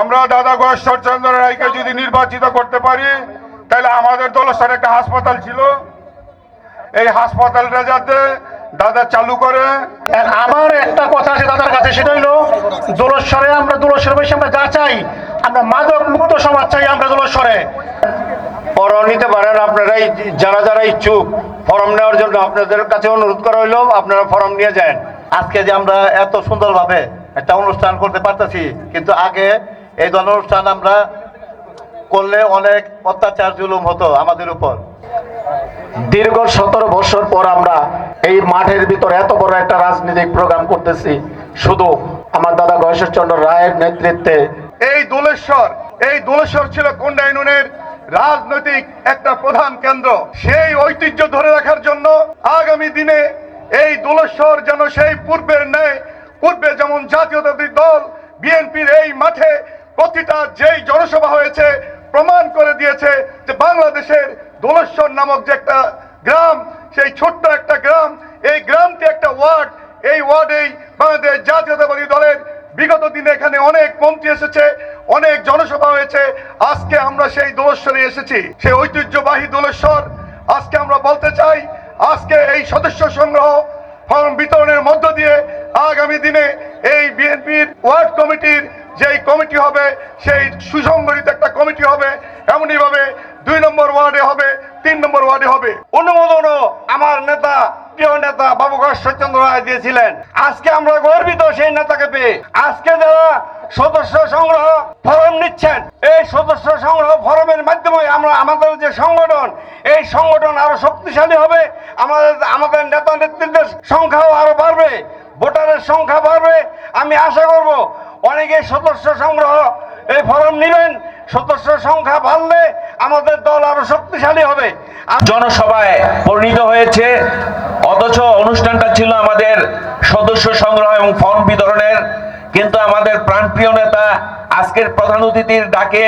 আমরা দাদা গয়েশ্বরচন্দ্র রায়কে যদি নির্বাচিত করতে পারি তাহলে আমাদের দলসার একটা হাসপাতাল ছিল। এই হাসপাতালটা যাতে দাদা চালু করে। আমার একটা কথা আছে দাদার কাছে সেটা হইল দোলস্বরে আমরা দোলস্বরে বসে আমরা যা চাই আমরা মাদক মুক্ত সমাজ চাই আমরা দোলস্বরে। ফরম নিতে পারেন আপনারাই যারা যারা ইচ্ছুক ফরম নেওয়ার জন্য আপনাদের কাছে অনুরোধ করা হইল আপনারা ফরম নিয়ে যান। আজকে যে আমরা এত সুন্দরভাবে একটা অনুষ্ঠান করতে পারতেছি কিন্তু আগে এই ধরনের আমরা করলে অনেক অত্যাচার জুলুম হতো আমাদের উপর। দীর্ঘ সতেরো বছর পর আমরা এই মাঠের ভিতরে এত বড় একটা রাজনৈতিক প্রোগ্রাম করতেছি, শুধু আমার দাদা গয়েশ্বরচন্দ্র রায়ের নেতৃত্বে। এই দোলেশ্বর এই দোলেশ্বর ছিল কোন্ডা ইউনিয়নের রাজনৈতিক একটা প্রধান কেন্দ্র। সেই ঐতিহ্য ধরে রাখার জন্য আগামী দিনে এই দোলেশ্বর যেন সেই পূর্বের ন্যায়, পূর্বে যেমন জাতীয়তাবাদী দল, বিএনপির এই মাঠে প্রতিটা যেই জনসভা হয়েছে, প্রমাণ করে দিয়েছে যে বাংলাদেশের দোলেশ্বর নামক যে একটা গ্রাম, সেই ছোট্ট একটা গ্রাম, এই গ্রামটি একটা ওয়ার্ড। এই ওয়ার্ডেই বাংলাদেশ জাতীয়তাবাদী দলের বিগত দিনে এখানে অনেক মন্ত্রী এসেছে, অনেক জনসভা হয়েছে। আজকে আমরা সেই দোলেশ্বরে এসেছি সেই ঐতিহ্যবাহী দোলেশ্বর আজকে আমরা বলতে চাই, আজকে এই সদস্য সংগ্রহ ফর্ম বিতরণের মধ্য দিয়ে আগামী দিনে এই বিএনপির ওয়ার্ড কমিটির যেই কমিটি হবে সেই সুসংগঠিত একটা কমিটি হবে। এমনইভাবে দুই নম্বর ওয়ার্ডে হবে তিন নম্বর ওয়ার্ডে হবে। অনুমোদনও আমার নেতা, প্রিয় নেতা বাবু গশ্বরচন্দ্র রায় দিয়েছিলেন। আজকে আমরা গর্বিত সেই নেতাকে পেয়ে। আজকে যারা সদস্য সংগ্রহ ফরম নিচ্ছেন, এই সদস্য সংগ্রহ ফরমের মাধ্যমে আমরা আমাদের যে সংগঠন, এই সংগঠন আরও শক্তিশালী হবে। আমাদের আমাদের নেতা নেতৃত্বের সংখ্যাও আরও বাড়বে। ভোটারের সংখ্যা বাড়বে। আমি আশা করব অনেকে সদস্য সংগ্রহ এই ফরম নেবেন। সদস্য সংখ্যা বাড়লে আমাদের দল আরও শক্তিশালী হবে। জনসভায় পরিণত হয়েছে। অথচ অনুষ্ঠানটা ছিল আমাদের সদস্য সংগ্রহ এবং ফর্ম বিতরণের। কিন্তু আমাদের প্রাণপ্রিয় নেতা আজকের প্রধান অতিথির ডাকে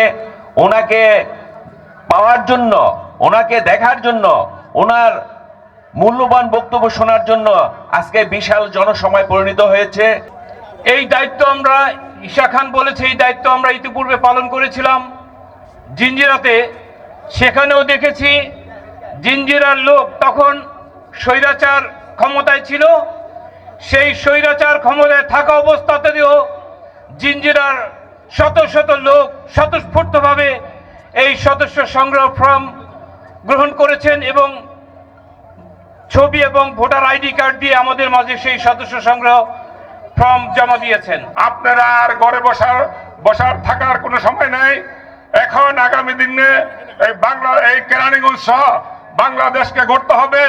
ওনাকে পাওয়ার জন্য, ওনাকে দেখার জন্য, ওনার মূল্যবান বক্তব্য শোনার জন্য আজকে বিশাল জনসময় পরিণত হয়েছে। এই দায়িত্ব আমরা ঈশা খান বলেছে, এই দায়িত্ব আমরা ইতিপূর্বে পালন করেছিলাম। জিঞ্জিরাতে সেখানেও দেখেছি জিঞ্জিরার লোক তখন স্বৈরাচার ক্ষমতায় ছিল। সেই স্বৈরাচার ক্ষমতায় থাকা অবস্থাতেও জিঞ্জিরার শত শত লোক স্বতঃস্ফূর্তভাবে এই সদস্য সংগ্রহ ফর্ম গ্রহণ করেছেন এবং ছবি এবং ভোটার আইডি কার্ড দিয়ে আমাদের মাঝে সেই সদস্য সংগ্রহ ফর্ম জমা দিয়েছেন। আপনারা আর ঘরে বসার বসার থাকার কোনো সময় নেই। এখন আগামী দিনে এই বাংলা এই কেরানীগঞ্জ সহ বাংলাদেশকে গড়তে হবে।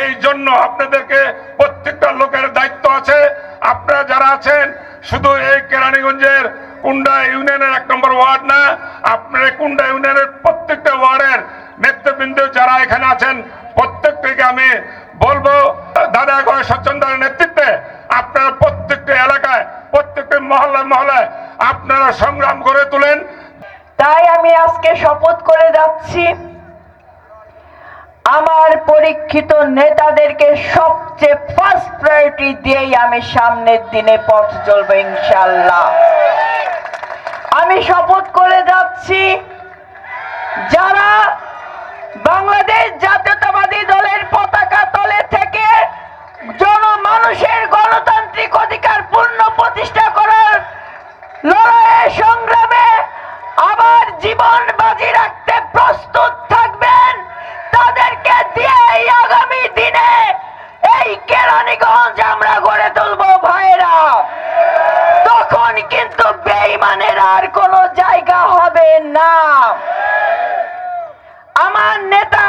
এই জন্য আপনাদেরকে প্রত্যেকটা লোকের দায়িত্ব আছে। আপনারা যারা আছেন, শুধু এই কেরানীগঞ্জের কুন্ডা ইউনিয়নের এক নম্বর ওয়ার্ড না, আপনার কুন্ডা ইউনিয়নের প্রত্যেকটা ওয়ার্ডের নেতৃবৃন্দ যারা এখানে আছেন, প্রত্যেকটিকে আমি বলব, দাদা গয় সচ্চন্দ্রের নেতৃত্বে আপনারা প্রত্যেকটি এলাকায় প্রত্যেকটি মহল্লায় মহল্লায় আপনারা সংগ্রাম করে তুলেন। তাই আমি আজকে শপথ করে যাচ্ছি। আমার পরীক্ষিত নেতাদেরকে সবচেয়ে ফার্স্ট প্রায়োরিটি দিয়েই আমি সামনের দিনে পথ চলবো ইনশাল্লাহ আমি শপথ করে যাচ্ছি, যারা বাংলাদেশ জাতীয়তাবাদী দলের পতাকা তলে থেকে জনমানুষের গণতান্ত্রিক অধিকার পূর্ণ প্রতিষ্ঠা করার লড়াইয়ে সংগ্রামে আবার জীবন বাজি রাখতে প্রস্তুত থাকবেন। তাদেরকে দিয়ে আগামী দিনে এই কেরানীগঞ্জ আমরা গড়ে তুলবো ভাইরা তখন কিন্তু বেইমানের আর কোনো জায়গা হবে না আমার নেতা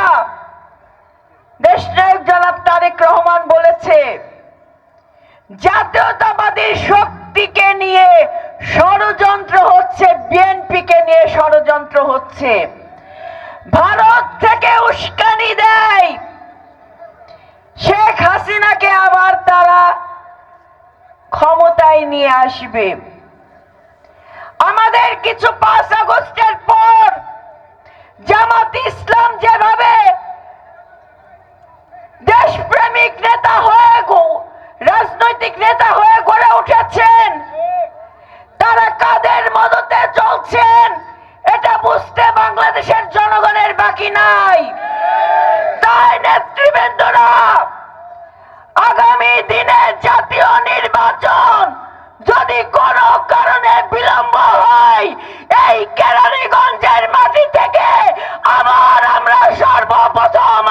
দেশনায়ক জনাব তারেক রহমান বলেছে জাতীয়তাবাদী শক্তিকে নিয়ে ষড়যন্ত্র হচ্ছে, বিএনপিকে নিয়ে ষড়যন্ত্র হচ্ছে। ভারত থেকে উস্কানি দেয়। শেখ হাসিনাকে আবার তারা ক্ষমতায় নিয়ে আসবে। আমাদের কিছু পাঁচ আগস্টের পর জামাত ইসলাম যেভাবে দেশপ্রেমিক নেতা হয়ে গো- রাজনৈতিক নেতা হয়ে গড়ে উঠেছেন। তারা কাদের মদতে চলছেন এটা বুঝতে বাংলাদেশের জনগণের বাকি নাই। তাই নেতৃবৃন্দরা, আগামী দিনে জাতীয় নির্বাচন যদি কোনো কারণে বিলম্ব হয়, এই কেরানীগঞ্জের মাটি থেকে আবার আমরা সর্বপ্রথম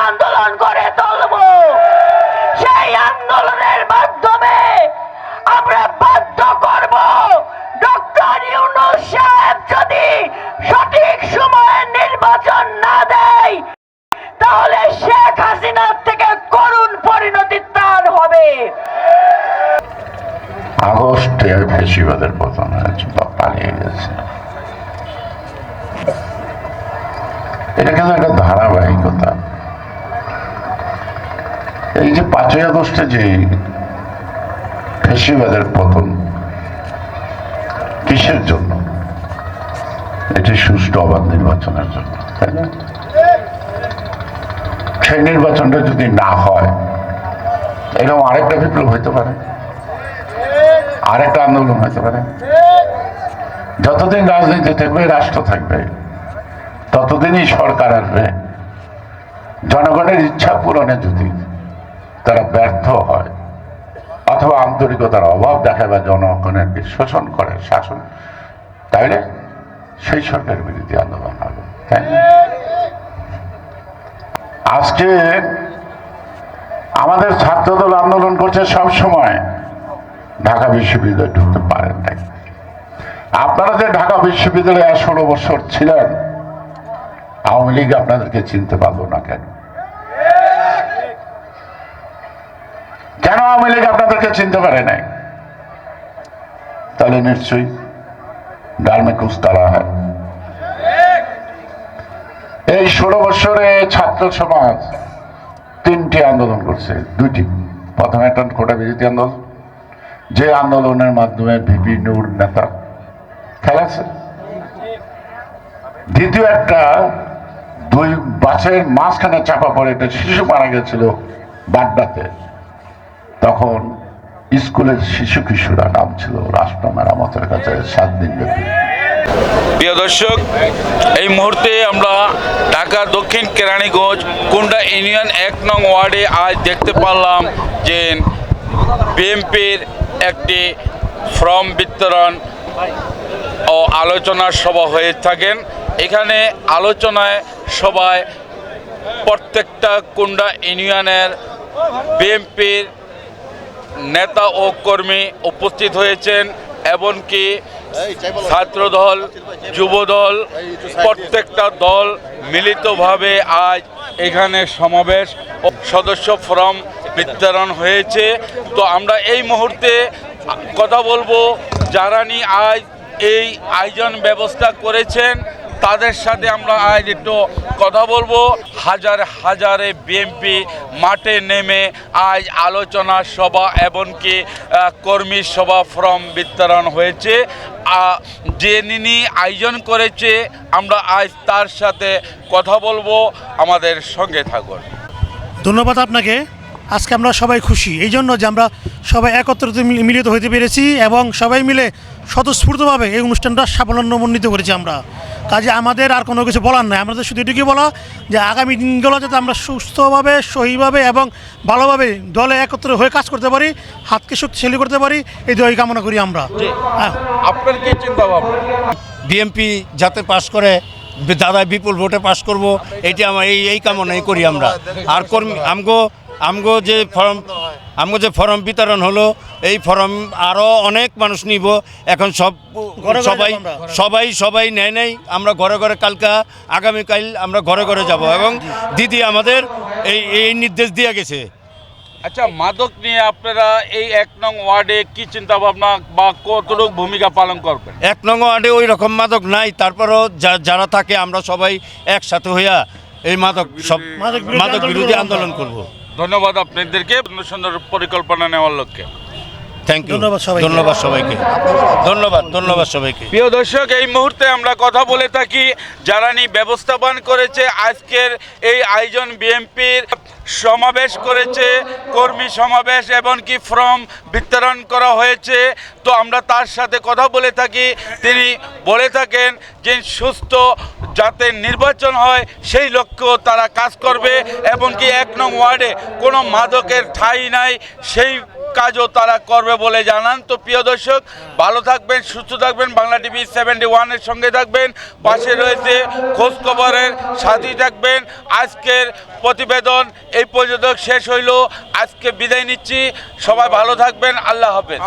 আগস্টে ফেসিবাদের পতন হয়েছে বা পালিয়ে গেছে। এটা কিন্তু একটা ধারাবাহিকতা? এই যে পাঁচই আগস্টে যে ফেসিবাদের পতন, কিসের জন্য? এটি সুষ্ঠু অবাধ নির্বাচনের জন্য সেই নির্বাচনটা যদি না হয়, এরকম আরেকটা বিপ্লব হইতে পারে। আরেকটা আন্দোলন হতে পারে যতদিন রাজনীতি থাকবে, রাষ্ট্র থাকবে, ততদিনই সরকার আসবে। জনগণের ইচ্ছা পূরণে যদি তারা ব্যর্থ হয়, অথবা আন্তরিকতার অভাব দেখায় বা জনগণের শোষণ করে, শাসন, তাইলে সেই সরকারের বিরুদ্ধে আন্দোলন হবে। তাই? আজকে আমাদের ছাত্রদল আন্দোলন করছে সব সময় ঢাকা বিশ্ববিদ্যালয়ে ঢুকতে পারেন নাই। আপনারা যে ঢাকা বিশ্ববিদ্যালয়ে ষোলো বছর ছিলেন, আওয়ামী লীগ আপনাদেরকে চিনতে পারল না কেন? কেন আওয়ামী লীগ আপনাদেরকে চিনতে পারে নাই? তাহলে নিশ্চয়ই ডাল মে তারা হয়। এই ষোলো বছরে ছাত্র সমাজ তিনটি আন্দোলন করছে, দুইটি। প্রথমে একটা কোটা বিরোধী আন্দোলন যে আন্দোলনের মাধ্যমে ভিপি নূর নেতা খেলাছে দ্বিতীয় একটা, দুই বাসের মাঝখানে চাপা পড়ে একটা শিশু মারা গেছিল বাড্ডাতে। তখন স্কুলের শিশু কিশোরা নাম ছিল রাষ্ট্র মেরামতের কাছে সাত দিন ব্যাপী। প্রিয় দর্শক, এই মুহূর্তে আমরা ঢাকা দক্ষিণ কেরানীগঞ্জ কুন্ডা ইউনিয়ন এক নং ওয়ার্ডে আজ দেখতে পারলাম যে বিএমপির একটি ফর্ম বিতরণ ও আলোচনার সভা হয়ে থাকেন। এখানে আলোচনায় সবাই প্রত্যেকটা কুন্ডা ইউনিয়নের বিএনপির নেতা ও কর্মী উপস্থিত হয়েছেন, এমনকি ছাত্রদল, যুবদল, প্রত্যেকটা দল মিলিতভাবে আজ এখানে সমাবেশ সদস্য ফরম বিতরণ হয়েছে। তো আমরা এই মুহূর্তে কথা বলব যারা নি আজ এই আয়োজন ব্যবস্থা করেছেন, তাদের সাথে আমরা আজ একটু কথা বলব। হাজার হাজারে বিএমপি মাঠে নেমে আজ আলোচনা সভা এমনকি কর্মী সভা ফর্ম বিতরণ হয়েছে। যে নিনি আয়োজন করেছে, আমরা আজ তার সাথে কথা বলব। আমাদের সঙ্গে থাকুন। ধন্যবাদ আপনাকে। আজকে আমরা সবাই খুশি। এই জন্য যে আমরা সবাই একত্রিত মিল- মিলিত হতে পেরেছি এবং সবাই মিলে স্বতঃস্ফূর্তভাবে এই অনুষ্ঠানটা সাফল্যান্বিত করেছি আমরা। কাজে আমাদের আর কোনো কিছু বলার নাই। আমাদের শুধু এটুকুই বলা যে আগামী দিনগুলো যাতে আমরা সুস্থভাবে সহিভাবে এবং ভালোভাবে দলে একত্র হয়ে কাজ করতে পারি হাতকে শক্তিশালী করতে পারি এই দই কামনা করি আমরা। হ্যাঁ। আপনার কি চিন্তা বিএমপি যাতে পাশ করে দাদা বিপুল ভোটে পাশ করব এইটা আমার এই এই কামনাই করি আমরা। আর কর্মী আমগো আমগো যে ফর্ম আমগো যে ফর্ম বিতরণ হলো এই ফর্ম আরও অনেক মানুষ নিব। এখন সব ঘরে সবাই সবাই সবাই নেয় নেই। আমরা ঘরে ঘরে কালকা আগামীকাল আমরা ঘরে ঘরে যাব। এবং দিদি আমাদের এই এই নির্দেশ দিয়ে গেছে। আচ্ছা মাদক নিয়ে আপনারা এই এক নং ওয়ার্ডে কি চিন্তা ভাবনা বা কতটুকু ভূমিকা পালন করবেন? এক নং ওয়ার্ডে ওই রকম মাদক নাই। তারপরও যা- যারা থাকে আমরা সবাই একসাথে হইয়া এই মাদক সব মাদক বিরোধী আন্দোলন করব। ধন্যবাদ আপনাদেরকে। সুন্দর সুন্দর পরিকল্পনা নেওয়ার লক্ষ্যে। থ্যাংক ইউ ধন্যবাদ সবাইকে। ধন্যবাদ সবাইকে। ধন্যবাদ ধন্যবাদ সবাইকে। প্রিয় দর্শক এই মুহূর্তে আমরা কথা বলে থাকি যারা নি ব্যবস্থাপন করেছে। আজকের এই আয়োজন বিএনপির সমাবেশ করেছে কর্মী সমাবেশ এমনকি ফর্ম বিতরণ করা হয়েছে। তো আমরা তার সাথে কথা বলে থাকি। তিনি বলে থাকেন যে সুস্থ যাতে নির্বাচন হয় সেই লক্ষ্যেও তারা কাজ করবে। এমনকি এক নং ওয়ার্ডে কোনো মাদকের ঠাঁই নাই সেই কাজও তারা করবে বলে জানান। তো প্রিয় দর্শক, ভালো থাকবেন, সুস্থ থাকবেন। বাংলা টিভি সেভেন্টি ওয়ানের সঙ্গে থাকবেন। পাশে রয়েছে খোঁজ খবরের সাথেই থাকবেন। আজকের প্রতিবেদন এই পর্যন্ত শেষ হইল। আজকে বিদায় নিচ্ছি। সবাই ভালো থাকবেন। আল্লাহ হাফেজ।